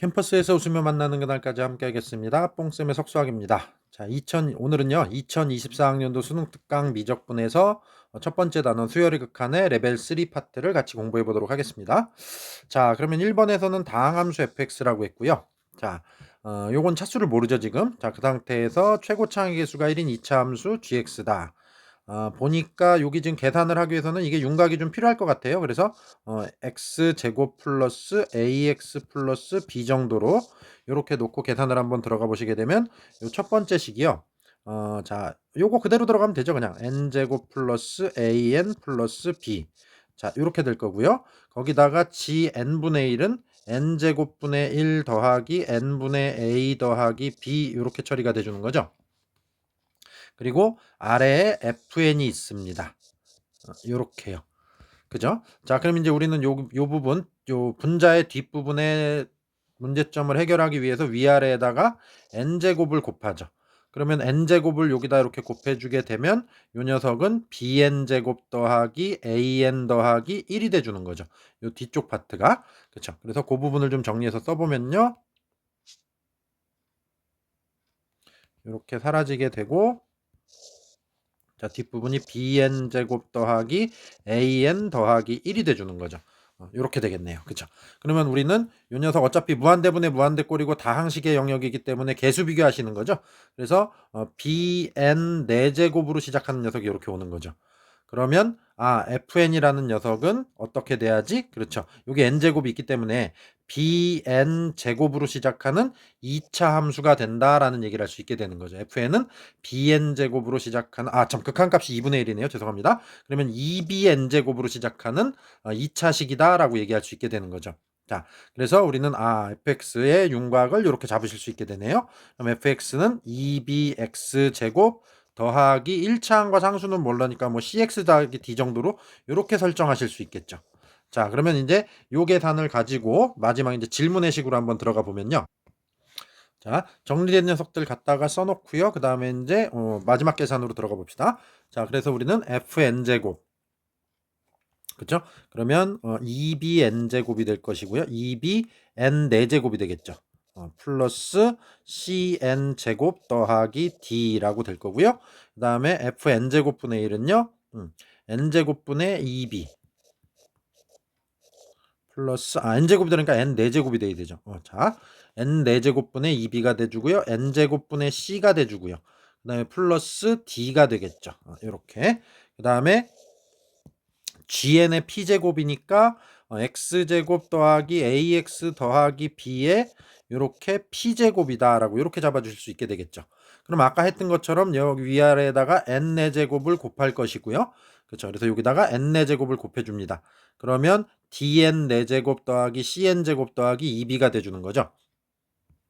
캠퍼스에서 웃으며 만나는 그날까지 함께 하겠습니다. 뽕쌤의 석수학입니다. 자, 2000, 오늘은요, 2024학년도 수능 특강 미적분에서 첫 번째 단원 수열의 극한의 레벨 3 파트를 같이 공부해 보도록 하겠습니다. 자, 그러면 1번에서는 다항함수 fx라고 했고요. 자, 어, 요건 차수를 모르죠, 지금. 자, 그 상태에서 최고 창의 개수가 1인 2차 함수 gx다. 어, 보니까 여기 지금 계산을 하기 위해서는 이게 윤곽이 좀 필요할 것 같아요. 그래서 어, x 제곱 플러스 ax 플러스 b 정도로 이렇게 놓고 계산을 한번 들어가 보시게 되면 요첫 번째 식이요. 어, 자, 요거 그대로 들어가면 되죠. 그냥 n 제곱 플러스 an 플러스 b. 자, 이렇게 될 거고요. 거기다가 g n분의 1은 n 제곱 분의 1 더하기 n분의 a 더하기 b 이렇게 처리가 돼 주는 거죠. 그리고 아래에 fn이 있습니다. 어, 그죠? 자, 그럼 이제 우리는 요, 요 부분, 요 분자의 뒷부분에 문제점을 해결하기 위해서 위아래에다가 n제곱을 곱하죠. 그러면 n제곱을 여기다 이렇게 곱해주게 되면 요 녀석은 bn제곱 더하기 an 더하기 1이 돼주는 거죠. 요 뒤쪽 파트가. 그쵸. 그래서 그 부분을 좀 정리해서 써보면요. 이렇게 사라지게 되고 자, 뒷부분이 bn 제곱 더하기 an 더하기 1이 돼주는 거죠. 이렇게 어, 되겠네요. 그쵸? 그러면 우리는 이 녀석 어차피 무한대분의 무한대꼴이고 다항식의 영역이기 때문에 개수 비교하시는 거죠. 그래서 어, bn 4제곱으로 시작하는 녀석이 이렇게 오는 거죠. 그러면 아 fn이라는 녀석은 어떻게 돼야지? 그렇죠. 여기 n제곱이 있기 때문에 bn 제곱으로 시작하는 2차 함수가 된다라는 얘기를 할 수 있게 되는 거죠. fn은 bn 제곱으로 시작하는 아 참 극한값이 2분의 1이네요. 죄송합니다. 그러면 2bn 제곱으로 시작하는 2차식이다라고 어, 얘기할 수 있게 되는 거죠. 자, 그래서 우리는 아 fx의 윤곽을 이렇게 잡으실 수 있게 되네요. 그럼 fx는 2bx 제곱 더하기 1차항과 상수는 몰라니까 뭐 cx 더하기 d 정도로 이렇게 설정하실 수 있겠죠. 자, 그러면 이제 요 계산을 가지고 마지막 이제 질문의 식으로 한번 들어가 보면요. 자, 정리된 녀석들 갖다가 써놓고요. 그 다음에 이제 어, 마지막 계산으로 들어가 봅시다. 자, 그래서 우리는 fn제곱. 그죠? 그러면 어, 2bn제곱이 될 것이고요. 2b n 4제곱이 되겠죠. 어, 플러스 cn 제곱 더하기 d라고 될 거고요. 그 다음에 fn 제곱분의 1은요. 음, n 제곱분의 2b 플러스 아 n 제곱이 되니까 n 4제곱이 돼야 되죠. 어, 자, n 4제곱분의 2b가 돼주고요. n 제곱분의 c가 돼주고요. 그 다음에 플러스 d가 되겠죠. 어, 이렇게. 그 다음에 gn의 p제곱이니까 어, x제곱 더하기 ax 더하기 b에 이렇게 p제곱이다라고 이렇게 잡아주실 수 있게 되겠죠. 그럼 아까 했던 것처럼 여기 위아래에다가 n 제곱을 곱할 것이고요. 그렇죠. 그래서 여기다가 n 제곱을 곱해줍니다. 그러면 dn 4제곱 더하기 cn 제곱 더하기 2b가 돼주는 거죠.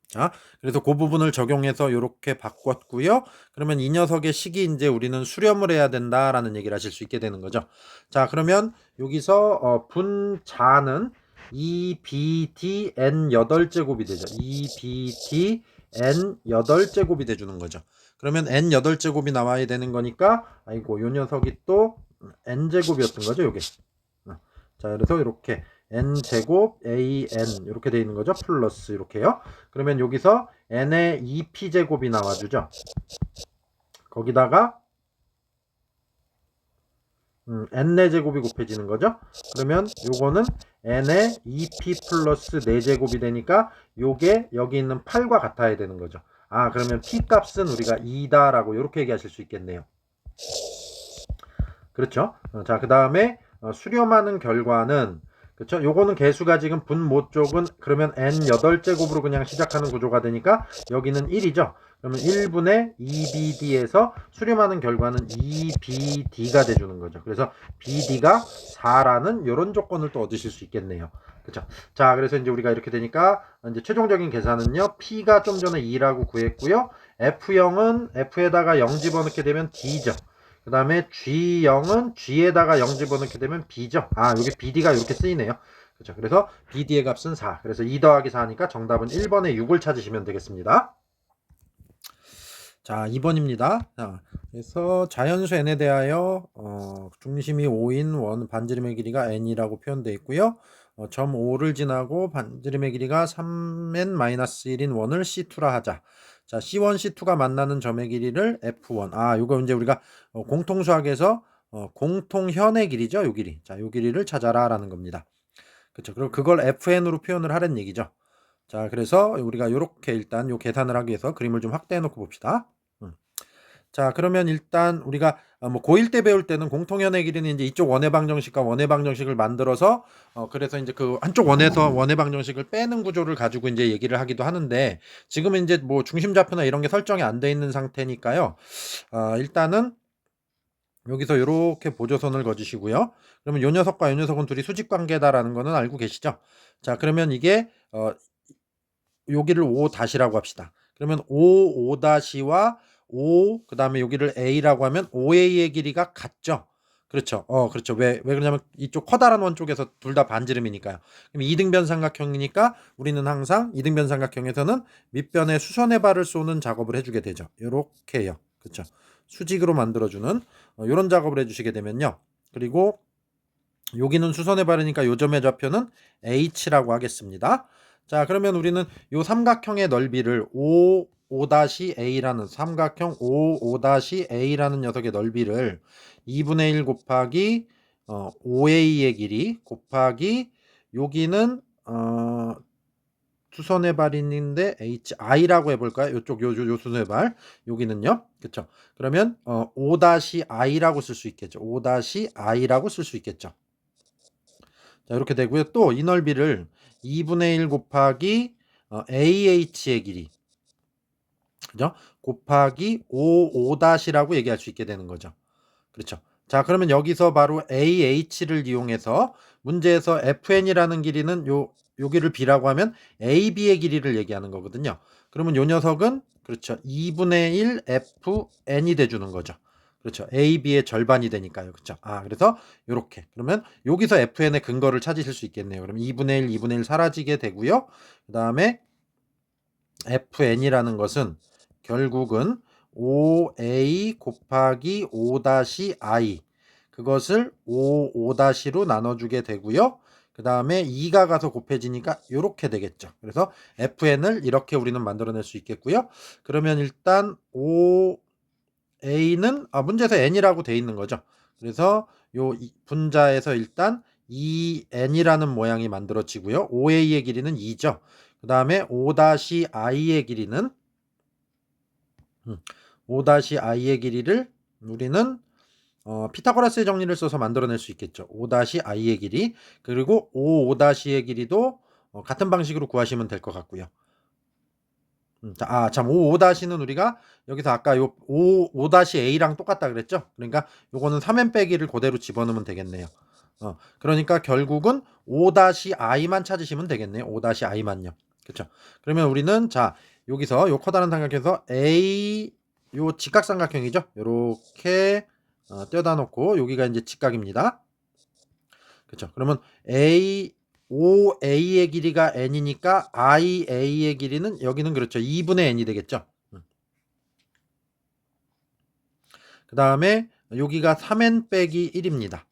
자, 그래서 그 부분을 적용해서 이렇게 바꿨고요. 그러면 이 녀석의 식이 이제 우리는 수렴을 해야 된다라는 얘기를 하실 수 있게 되는 거죠. 자, 그러면 여기서 어, 분자는 2BT N 8제곱이 되죠. 2BT N 8제곱이 돼주는 거죠. 그러면 N 8제곱이 나와야 되는 거니까, 아이고, 요 녀석이 또 N제곱이었던 거죠, 요게. 어. 자, 그래서 이렇게 N제곱 AN 이렇게 되어 있는 거죠. 플러스 이렇게요. 그러면 여기서 N의 2P제곱이 나와주죠. 거기다가 음, n 4제곱이 곱해지는 거죠. 그러면 요거는 n의 2p 플러스 4제곱이 되니까 요게 여기 있는 8과 같아야 되는 거죠. 아 그러면 p 값은 우리가 2다라고 이렇게 얘기하실 수 있겠네요. 그렇죠. 어, 자그 다음에 어, 수렴하는 결과는 그렇죠. 요거는 개수가 지금 분모 쪽은 그러면 n 8제곱으로 그냥 시작하는 구조가 되니까 여기는 1이죠. 그러면 1분의 2BD에서 수렴하는 결과는 2BD가 돼주는 거죠. 그래서 BD가 4라는 이런 조건을 또 얻으실 수 있겠네요. 그렇죠. 자, 그래서 이제 우리가 이렇게 되니까 이제 최종적인 계산은요. P가 좀 전에 2라고 구했고요. F0은 F에다가 0 집어넣게 되면 D죠. 그 다음에 G0은 G에다가 0 집어넣게 되면 B죠. 아, 여기 BD가 이렇게 쓰이네요. 그렇죠. 그래서 BD의 값은 4. 그래서 2 더하기 4니까 정답은 1번에 6을 찾으시면 되겠습니다. 자, 2번입니다. 자, 그래서 자연수 n에 대하여 어, 중심이 5인 원 반지름의 길이가 n이라고 표현되어 있고요. 어, 점 5를 지나고 반지름의 길이가 3n-1인 원을 C2라 하자. 자, C1, C2가 만나는 점의 길이를 F1. 아, 요거 이제 우리가 어, 공통수학에서 어, 공통현의 길이죠. 요 길이. 자, 요 길이를 찾아라라는 겁니다. 그렇죠. 그럼 그걸 FN으로 표현을 하는 얘기죠. 자, 그래서 우리가 요렇게 일단 요 계산을 하기 위해서 그림을 좀 확대해 놓고 봅시다. 음. 자, 그러면 일단 우리가 어, 뭐 고1 때 배울 때는 공통연의 길이는 이제 이쪽 원의 방정식과 원의 방정식을 만들어서 어 그래서 이제 그 한쪽 원에서 원의 방정식을 빼는 구조를 가지고 이제 얘기를 하기도 하는데 지금은 이제 뭐 중심 좌표나 이런 게 설정이 안 돼 있는 상태니까요. 어 일단은 여기서 이렇게 보조선을 그어주시고요. 그러면 요 녀석과 요 녀석은 둘이 수직 관계다라는 거는 알고 계시죠? 자, 그러면 이게 어 여기를 5 다시라고 합시다. 그러면 5 5 다시와 5 그다음에 여기를 a라고 하면 5a의 길이가 같죠. 그렇죠. 어, 그렇죠. 왜, 왜 그러냐면 이쪽 커다란 원 쪽에서 둘 다 반지름이니까요. 그럼 이등변 삼각형이니까 우리는 항상 이등변 삼각형에서는 밑변에 수선의 발을 쏘는 작업을 해주게 되죠. 요렇게요. 그렇죠. 수직으로 만들어주는 어, 이런 작업을 해주시게 되면요. 그리고 여기는 수선의 발이니까 요 점의 좌표는 h라고 하겠습니다. 자, 그러면 우리는 요 삼각형의 넓이를 5 5-a라는 삼각형 5 5-a라는 녀석의 넓이를 2분의 1 곱하기 어, 5a의 길이 곱하기 여기는 어, 수선의 발인데 hi라고 해볼까요? 이쪽 요, 요, 요 수선의 발 여기는요, 그렇죠? 그러면 어, 5-i라고 쓸 수 있겠죠. 5-i라고 쓸 수 있겠죠. 자 이렇게 되고요. 또 이 넓이를 2분의 1 곱하기 어, ah의 길이 그죠? 곱하기 5, 5-라고 얘기할 수 있게 되는 거죠. 그렇죠. 자, 그러면 여기서 바로 AH를 이용해서 문제에서 FN이라는 길이는 요, 여기를 B라고 하면 AB의 길이를 얘기하는 거거든요. 그러면 요 녀석은 그렇죠. 2분의 1 FN이 돼주는 거죠. 그렇죠. AB의 절반이 되니까요. 그렇죠. 아, 그래서 요렇게. 그러면 여기서 FN의 근거를 찾으실 수 있겠네요. 그럼 2분의 1, 2분의 1 사라지게 되고요. 그 다음에 FN이라는 것은 결국은 5a 곱하기 5-i 그것을 5, 5-로 나눠주게 되고요. 그 다음에 2가 가서 곱해지니까 이렇게 되겠죠. 그래서 fn을 이렇게 우리는 만들어낼 수 있겠고요. 그러면 일단 5a는 아, 문제에서 n이라고 돼 있는 거죠. 그래서 요 분자에서 일단 2n이라는 모양이 만들어지고요. 5a의 길이는 2죠. 그 다음에 5-i의 길이는 5-i의 음. 길이를 우리는 어, 피타고라스의 정리를 써서 만들어낼 수 있겠죠. 5-i의 길이 그리고 5, 5-의 길이도 어, 같은 방식으로 구하시면 될 것 같고요. 음, 아, 참, 5, 5-는 우리가 여기서 아까 요 5, 5-a랑 똑같다 그랬죠? 그러니까 요거는 3n 빼기를 그대로 집어넣으면 되겠네요. 어, 그러니까 결국은 5-i만 찾으시면 되겠네요. 5-i만요. 그렇죠? 그러면 우리는 자, 여기서 요 커다란 삼각형에서 A 요 직각삼각형이죠. 요렇게 어, 떼다 놓고 여기가 이제 직각입니다. 그렇죠. 그러면 A OA의 길이가 n이니까 IA의 길이는 여기는 그렇죠. 2분의 n이 되겠죠. 음. 그 다음에 여기가 3n 빼기 1입니다.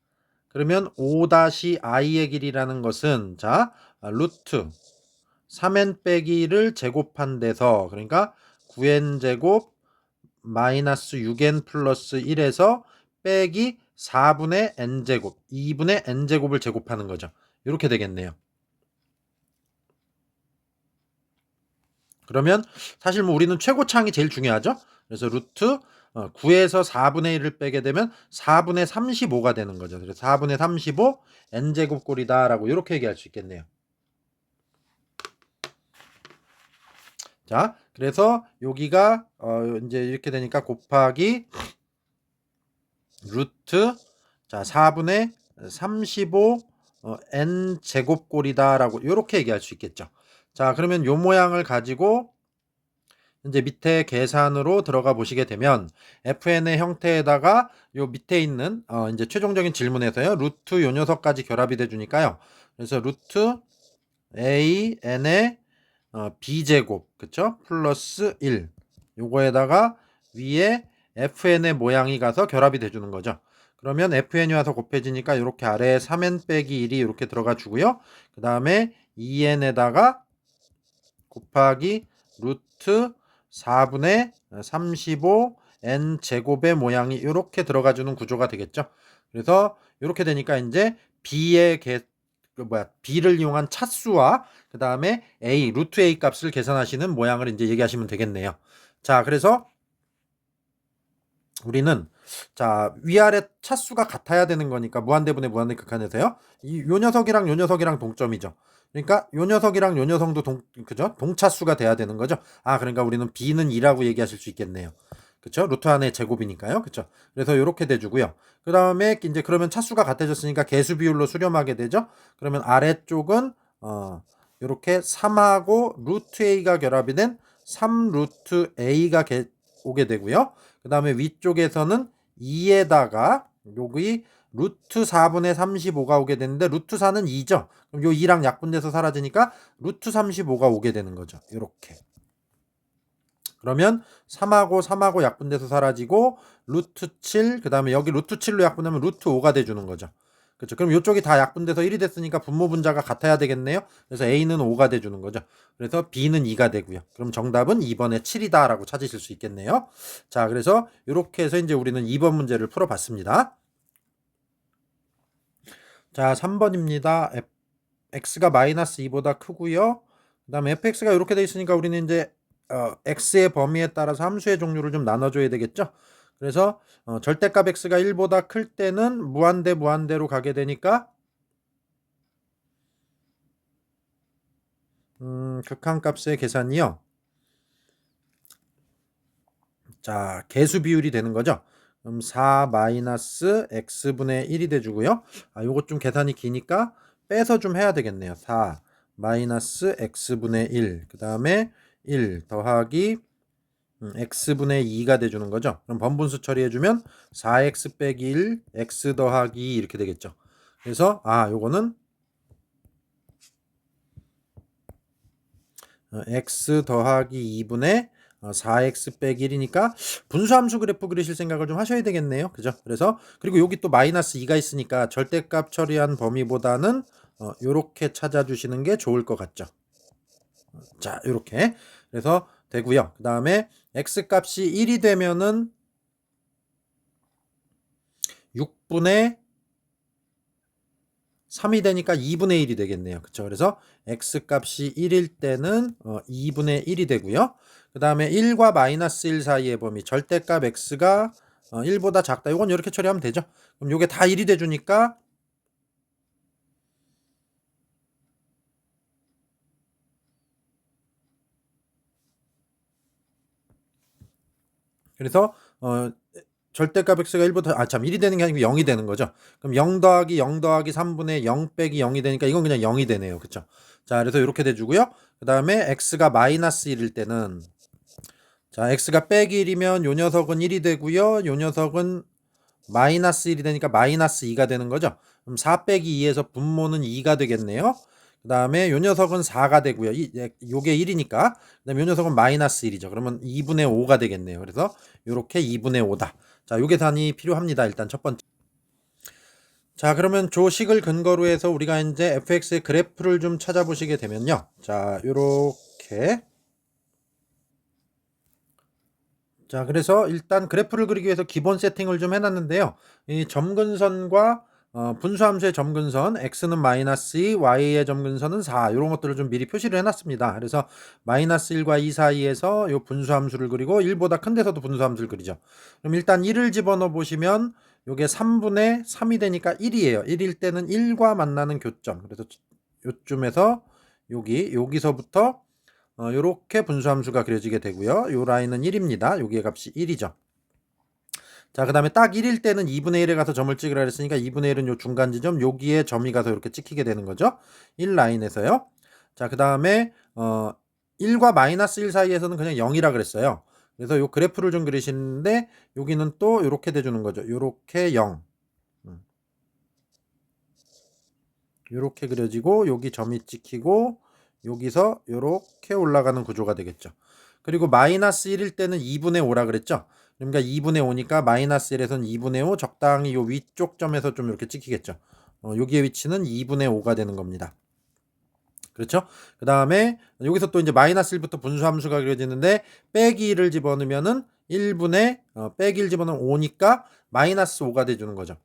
그러면 5-i의 길이라는 것은 자 루트 3n 빼기를 제곱한 데서 그러니까 9n 제곱 마이너스 6n 플러스 1에서 빼기 4분의 n 제곱 2분의 n 제곱을 제곱하는 거죠. 이렇게 되겠네요. 그러면 사실 뭐 우리는 최고차항이 제일 중요하죠. 그래서 루트 9에서 어, 4분의 1을 빼게 되면 4분의 35가 되는 거죠. 그래서 4분의 35 n제곱꼴이다라고 이렇게 얘기할 수 있겠네요. 자, 그래서 여기가 어 이제 이렇게 되니까 곱하기 루트 자 4분의 35 어, n 제곱꼴이다라고 이렇게 얘기할 수 있겠죠. 자, 그러면 요 모양을 가지고 이제 밑에 계산으로 들어가 보시게 되면 fn의 형태에다가 요 밑에 있는 어 이제 최종적인 질문에서요 루트 요 녀석까지 결합이 돼 주니까요. 그래서 루트 a n의 어, b제곱 그쵸? 플러스 1 요거에다가 위에 fn의 모양이 가서 결합이 돼주는 거죠. 그러면 fn이 와서 곱해지니까 이렇게 아래에 3n 빼기 1이 이렇게 들어가 주고요. 그 다음에 2n에다가 곱하기 루트 4분의 35 n 제곱의 모양이 이렇게 들어가 주는 구조가 되겠죠. 그래서 이렇게 되니까 이제 b의 개, 그 뭐야 b를 이용한 차수와 그 다음에 a 루트 a 값을 계산하시는 모양을 이제 얘기하시면 되겠네요. 자, 그래서 우리는 자 위아래 차수가 같아야 되는 거니까 무한대분의 무한대 극한에서요. 이 요 녀석이랑 요 녀석이랑 동점이죠. 그러니까 요 녀석이랑 요 녀석도 동 그죠? 동차수가 돼야 되는 거죠. 아 그러니까 우리는 b는 2라고 얘기하실 수 있겠네요. 그쵸? 루트 안의 제곱이니까요. 그쵸? 그래서 이렇게 돼주고요. 그 다음에 이제 그러면 차수가 같아졌으니까 개수 비율로 수렴하게 되죠. 그러면 아래쪽은 어 이렇게 3하고 루트 a가 결합이 된 3 루트 a가 개, 오게 되고요. 그 다음에 위쪽에서는 2에다가 여기 루트 4분의 35가 오게 되는데 루트 4는 2죠. 그럼 요 2랑 약분돼서 사라지니까 루트 35가 오게 되는 거죠. 이렇게. 그러면 3하고 3하고 약분돼서 사라지고 루트 7, 그 다음에 여기 루트 7로 약분하면 루트 5가 돼주는 거죠. 그렇죠. 그럼 이쪽이 다 약분돼서 1이 됐으니까 분모 분자가 같아야 되겠네요. 그래서 A는 5가 돼주는 거죠. 그래서 B는 2가 되고요. 그럼 정답은 2번에 7이다라고 찾으실 수 있겠네요. 자, 그래서 이렇게 해서 이제 우리는 2번 문제를 풀어봤습니다. 자, 3번입니다. x가 마이너스 2보다 크고요. 그 다음에 fx가 이렇게 돼 있으니까 우리는 이제 어, x의 범위에 따라서 함수의 종류를 좀 나눠줘야 되겠죠. 그래서 어, 절대값 x가 1보다 클 때는 무한대 무한대로 가게 되니까 음, 극한값의 계산이요. 자, 개수 비율이 되는 거죠. 그럼 4 마이너스 x분의 1이 돼주고요. 아, 요것 좀 계산이 기니까 빼서 좀 해야 되겠네요. 4 마이너스 x분의 1. 그 다음에 1 더하기 음, x분의 2가 돼주는 거죠. 그럼 번분수 처리해주면 4x 빼기 1, x 더하기 2 이렇게 되겠죠. 그래서 아 요거는 어, x 더하기 2분의 4x 빼기 1이니까 분수함수 그래프 그리실 생각을 좀 하셔야 되겠네요. 그죠? 그래서 그리고 여기 또 마이너스 2가 있으니까 절대값 처리한 범위보다는 어, 요렇게 찾아주시는 게 좋을 것 같죠. 자, 요렇게. 그래서 되고요. 그 다음에 x 값이 1이 되면은 6분의 3이 되니까 2분의 1이 되겠네요. 그쵸? 그래서 x 값이 1일 때는 어, 2분의 1이 되고요. 그 다음에 1과 마이너스 1 사이의 범위 절대값 x가 어, 1보다 작다. 이건 이렇게 처리하면 되죠. 그럼 이게 다 1이 돼주니까 그래서 어 절대값 x가 1보다 아참 1이 되는 게 아니고 0이 되는 거죠. 그럼 0 더하기 0 더하기 3분의 0 빼기 0이 되니까 이건 그냥 0이 되네요. 그쵸? 자, 그래서 이렇게 돼주고요. 그 다음에 x가 마이너스 1일 때는 자, x가 빼기 1이면 요 녀석은 1이 되고요. 요 녀석은 마이너스 1이 되니까 마이너스 2가 되는 거죠. 그럼 4 빼기 2에서 분모는 2가 되겠네요. 그 다음에 요 녀석은 4가 되고요. 이, 예, 요게 1이니까. 그 다음에 요 녀석은 마이너스 1이죠. 그러면 2분의 5가 되겠네요. 그래서 요렇게 2분의 5다. 자, 요 계산이 필요합니다. 일단 첫 번째. 자, 그러면 조식을 근거로 해서 우리가 이제 fx의 그래프를 좀 찾아보시게 되면요. 자, 요렇게. 자, 그래서 일단 그래프를 그리기 위해서 기본 세팅을 좀 해놨는데요. 이 점근선과 어, 분수함수의 점근선 x는 마이너스 2, y의 점근선은 4 이런 것들을 좀 미리 표시를 해놨습니다. 그래서 마이너스 1과 2 사이에서 이 분수함수를 그리고 1보다 큰 데서도 분수함수를 그리죠. 그럼 일단 1을 집어넣어 보시면 이게 3분의 3이 되니까 1이에요. 1일 때는 1과 만나는 교점. 그래서 요쯤에서 여기 여기서부터 어, 이렇게 분수함수가 그려지게 되고요. 요 라인은 1입니다. 여기의 값이 1이죠. 자, 그 다음에 딱 1일 때는 2분의 1에 가서 점을 찍으라 그랬으니까 2분의 1은 요 중간 지점, 여기에 점이 가서 이렇게 찍히게 되는 거죠. 1 라인에서요. 자, 그 다음에, 어, 1과 마이너스 1 사이에서는 그냥 0이라 그랬어요. 그래서 요 그래프를 좀 그리시는데, 여기는 또 이렇게 돼주는 거죠. 요렇게 0. 요렇게 그려지고, 여기 점이 찍히고, 여기서 요렇게 올라가는 구조가 되겠죠. 그리고 마이너스 1일 때는 2분의 5라 그랬죠. 그러니까 2분의 5니까 마이너스 1에서는 2분의 5 적당히 요 위쪽 점에서 좀 이렇게 찍히겠죠. 어, 여기의 위치는 2분의 5가 되는 겁니다. 그렇죠? 그 다음에 여기서 또 이제 마이너스 1부터 분수함수가 그려지는데 빼기 1을 집어넣으면은 1분의 어, 빼기 1 집어넣으면 5니까 마이너스 5가 돼주는 거죠.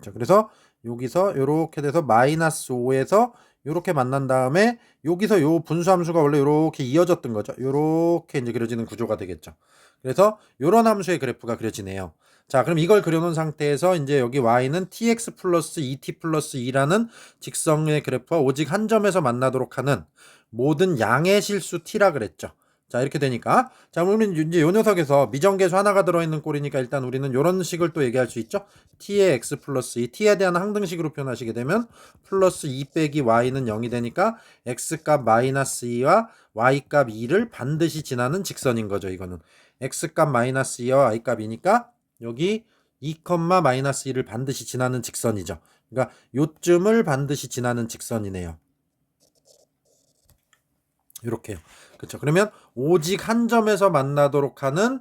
자, 그래서 여기서 이렇게 돼서 마이너스 5에서 이렇게 만난 다음에 여기서 요 분수함수가 원래 이렇게 이어졌던 거죠. 이렇게 이제 그려지는 구조가 되겠죠. 그래서 이런 함수의 그래프가 그려지네요. 자, 그럼 이걸 그려놓은 상태에서 이제 여기 y는 tx 플러스 2t 플러스 2라는 직선의 그래프와 오직 한 점에서 만나도록 하는 모든 양의 실수 t라 그랬죠. 자, 이렇게 되니까 자, 그러면 이제 요 녀석에서 미정계수 하나가 들어있는 꼴이니까 일단 우리는 이런 식을 또 얘기할 수 있죠. t의 x 플러스 2, t에 대한 항등식으로 표현하시게 되면 플러스 2 빼기 y는 0이 되니까 x값 마이너스 2와 y값 2를 반드시 지나는 직선인 거죠, 이거는. x값 마이너스 2와 y값 2니까 여기 2, 마이너스 1을 반드시 지나는 직선이죠. 그러니까 요쯤을 반드시 지나는 직선이네요. 이렇게요. 그렇죠. 그러면 오직 한 점에서 만나도록 하는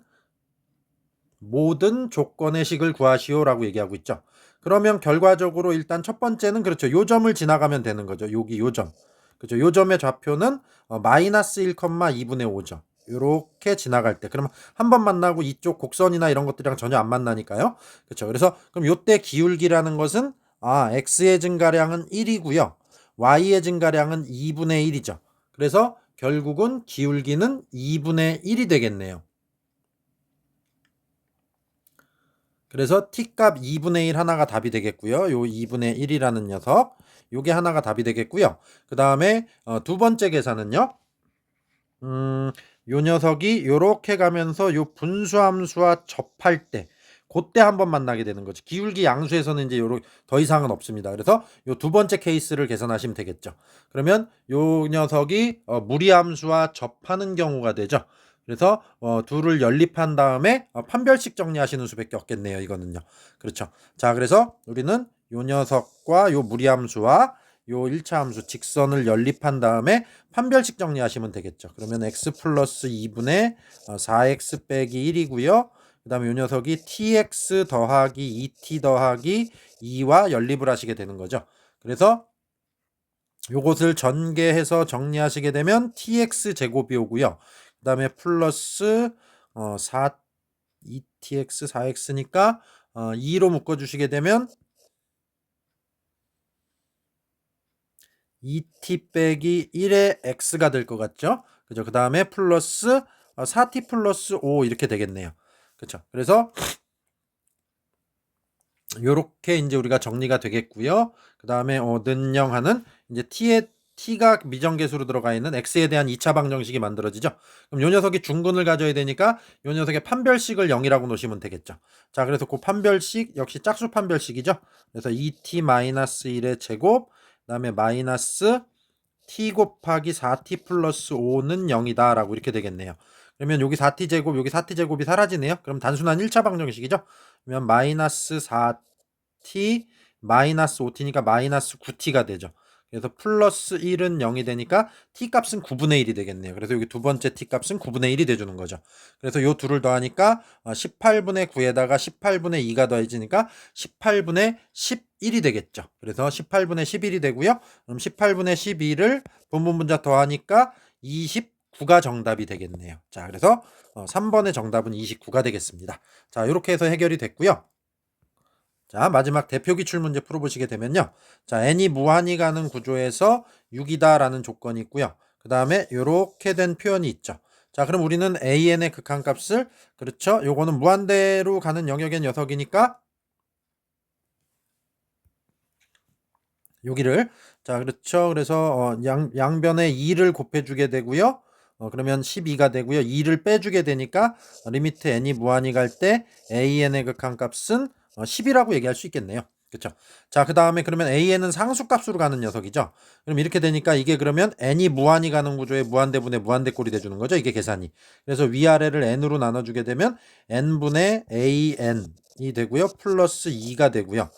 모든 조건의 식을 구하시오라고 얘기하고 있죠. 그러면 결과적으로 일단 첫 번째는 그렇죠. 요 점을 지나가면 되는 거죠. 여기 요 점. 그렇죠. 요 점의 좌표는 어, 마이너스 1,2분의 5죠. 이렇게 지나갈 때 그러면 한 번 만나고 이쪽 곡선이나 이런 것들이랑 전혀 안 만나니까요. 그렇죠. 그래서 그럼 요때 기울기라는 것은 아 x의 증가량은 1이고요. y의 증가량은 2분의 1이죠. 그래서 결국은 기울기는 2분의 1이 되겠네요. 그래서 t값 2분의 1 하나가 답이 되겠고요. 요 2분의 1이라는 녀석. 요게 하나가 답이 되겠고요. 그 다음에 어, 두 번째 계산은요. 음, 요 녀석이 요렇게 가면서 요 분수함수와 접할 때 그때 한번 만나게 되는 거죠. 기울기 양수에서는 이제 요로 더 이상은 없습니다. 그래서 요 두 번째 케이스를 계산하시면 되겠죠. 그러면 요 녀석이 어, 무리함수와 접하는 경우가 되죠. 그래서 어, 둘을 연립한 다음에 어, 판별식 정리하시는 수밖에 없겠네요. 이거는요. 그렇죠. 자, 그래서 우리는 요 녀석과 요 무리함수와 요 1차 함수 직선을 연립한 다음에 판별식 정리하시면 되겠죠. 그러면 x 플러스 2분의 4x 빼기 1이고요. 그 다음에 이 녀석이 tx 더하기 2t 더하기 2와 연립을 하시게 되는 거죠. 그래서 요것을 전개해서 정리하시게 되면 tx 제곱이 오고요. 그 다음에 플러스 어, 4 2tx 4x니까 어, 2로 묶어주시게 되면 2t 빼기 1의 x가 될 것 같죠? 그죠? 그 다음에 플러스 4t 플러스 5 이렇게 되겠네요. 그렇죠? 그래서 요렇게 이제 우리가 정리가 되겠고요. 그 다음에 어, 는영하는 이제 t의 t가 미정계수로 들어가 있는 x에 대한 2차 방정식이 만들어지죠. 그럼 요 녀석이 중근을 가져야 되니까 요 녀석의 판별식을 0이라고 놓으시면 되겠죠. 자, 그래서 그 판별식 역시 짝수 판별식이죠. 그래서 2t-1의 제곱 그 다음에 마이너스 t 곱하기 4t 플러스 5는 0이다 라고 이렇게 되겠네요. 그러면 여기 4t 제곱 여기 4t 제곱이 사라지네요. 그럼 단순한 1차 방정식이죠. 그러면 마이너스 4t 마이너스 5t니까 마이너스 9t가 되죠. 그래서 플러스 1은 0이 되니까 t 값은 9분의 1이 되겠네요. 그래서 여기 두 번째 t 값은 9분의 1이 돼주는 거죠. 그래서 요 둘을 더하니까 18분의 어, 9에다가 18분의 2가 더해지니까 18분의 11이 되겠죠. 그래서 18분의 11이 되고요. 그럼 18분의 12를 분분분자 더하니까 29가 정답이 되겠네요. 자, 그래서 3번의 어, 정답은 29가 되겠습니다. 자, 이렇게 해서 해결이 됐고요. 자, 마지막 대표 기출 문제 풀어보시게 되면요. 자, n이 무한히 가는 구조에서 6이다라는 조건이 있고요. 그 다음에 이렇게 된 표현이 있죠. 자, 그럼 우리는 an의 극한값을 그렇죠. 요거는 무한대로 가는 영역의 녀석이니까 여기를 자, 그렇죠. 그래서 어, 양, 양변에 2를 곱해주게 되고요. 어, 그러면 12가 되고요. 2를 빼주게 되니까 리미트 n이 무한히 갈 때 an의 극한값은 10이라고 어, 얘기할 수 있겠네요. 그렇죠. 자, 그 다음에 그러면 a는 상수값으로 가는 녀석이죠. 그럼 이렇게 되니까 이게 그러면 n이 무한히 가는 구조의 무한대분의 무한대꼴이 돼주는 거죠. 이게 계산이. 그래서 위아래를 n으로 나눠주게 되면 n분의 an이 되고요. 플러스 2가 되고요.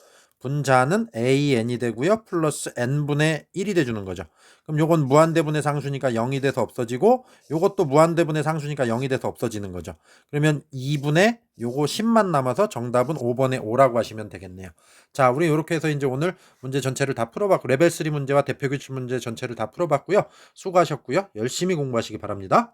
분자는 an이 되고요. 플러스 n분의 1이 돼주는 거죠. 그럼 요건 무한대분의 상수니까 0이 돼서 없어지고 요것도 무한대분의 상수니까 0이 돼서 없어지는 거죠. 그러면 2분의 요거 10만 남아서 정답은 5번에 5라고 하시면 되겠네요. 자, 우리 이렇게 해서 이제 오늘 문제 전체를 다 풀어봤고 레벨 3 문제와 대표 규칙 문제 전체를 다 풀어봤고요. 수고하셨고요. 열심히 공부하시기 바랍니다.